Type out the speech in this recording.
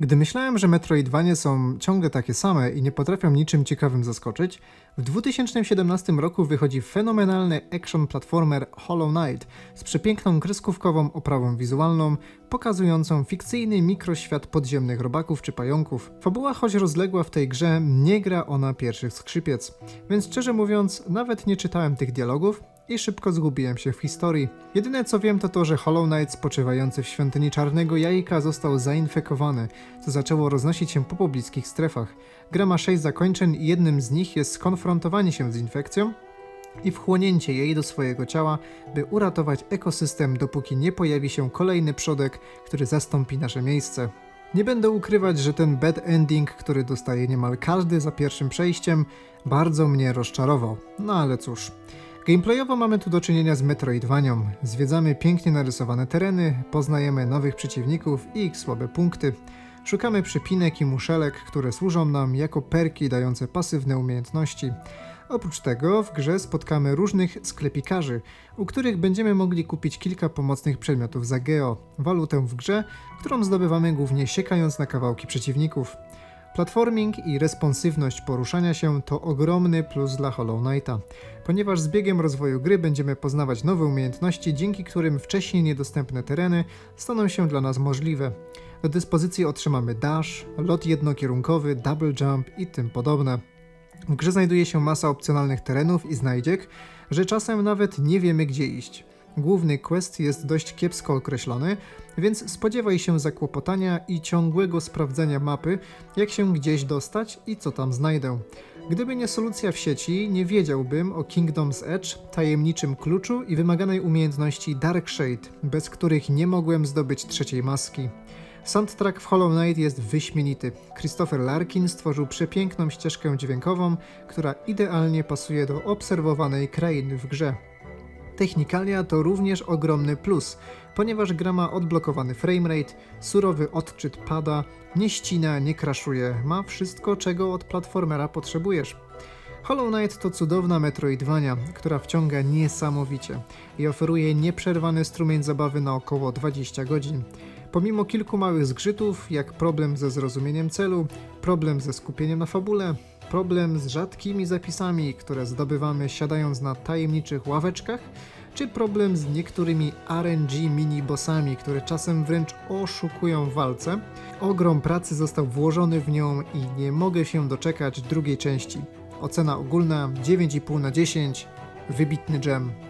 Gdy myślałem, że Metroidvanie są ciągle takie same i nie potrafią niczym ciekawym zaskoczyć, w 2017 roku wychodzi fenomenalny action platformer Hollow Knight z przepiękną kreskówkową oprawą wizualną, pokazującą fikcyjny mikroświat podziemnych robaków czy pająków. Fabuła, choć rozległa w tej grze, nie gra ona pierwszych skrzypiec, więc szczerze mówiąc, nawet nie czytałem tych dialogów, i szybko zgubiłem się w historii. Jedyne co wiem to to, że Hollow Knight spoczywający w świątyni Czarnego Jajka został zainfekowany, co zaczęło roznosić się po pobliskich strefach. Gra ma 6 zakończeń i jednym z nich jest skonfrontowanie się z infekcją i wchłonięcie jej do swojego ciała, by uratować ekosystem, dopóki nie pojawi się kolejny przodek, który zastąpi nasze miejsce. Nie będę ukrywać, że ten bad ending, który dostaje niemal każdy za pierwszym przejściem, bardzo mnie rozczarował. No ale cóż. Gameplayowo mamy tu do czynienia z Metroidvanią. Zwiedzamy pięknie narysowane tereny, poznajemy nowych przeciwników i ich słabe punkty. Szukamy przypinek i muszelek, które służą nam jako perki dające pasywne umiejętności. Oprócz tego w grze spotkamy różnych sklepikarzy, u których będziemy mogli kupić kilka pomocnych przedmiotów za geo, walutę w grze, którą zdobywamy głównie siekając na kawałki przeciwników. Platforming i responsywność poruszania się to ogromny plus dla Hollow Knighta, ponieważ z biegiem rozwoju gry będziemy poznawać nowe umiejętności, dzięki którym wcześniej niedostępne tereny staną się dla nas możliwe. Do dyspozycji otrzymamy dash, lot jednokierunkowy, double jump i tym podobne. W grze znajduje się masa opcjonalnych terenów i znajdziek, że czasem nawet nie wiemy gdzie iść. Główny quest jest dość kiepsko określony, więc spodziewaj się zakłopotania i ciągłego sprawdzania mapy, jak się gdzieś dostać i co tam znajdę. Gdyby nie solucja w sieci, nie wiedziałbym o Kingdom's Edge, tajemniczym kluczu i wymaganej umiejętności Dark Shade, bez których nie mogłem zdobyć trzeciej maski. Soundtrack w Hollow Knight jest wyśmienity. Christopher Larkin stworzył przepiękną ścieżkę dźwiękową, która idealnie pasuje do obserwowanej krainy w grze. Technikalia to również ogromny plus, ponieważ gra ma odblokowany framerate, surowy odczyt pada, nie ścina, nie crashuje, ma wszystko czego od platformera potrzebujesz. Hollow Knight to cudowna Metroidvania, która wciąga niesamowicie i oferuje nieprzerwany strumień zabawy na około 20 godzin. Pomimo kilku małych zgrzytów, jak problem ze zrozumieniem celu, problem ze skupieniem na fabule, problem z rzadkimi zapisami, które zdobywamy siadając na tajemniczych ławeczkach, czy problem z niektórymi RNG mini-bossami, które czasem wręcz oszukują w walce, ogrom pracy został włożony w nią i nie mogę się doczekać drugiej części. Ocena ogólna 9,5 na 10, wybitny gem.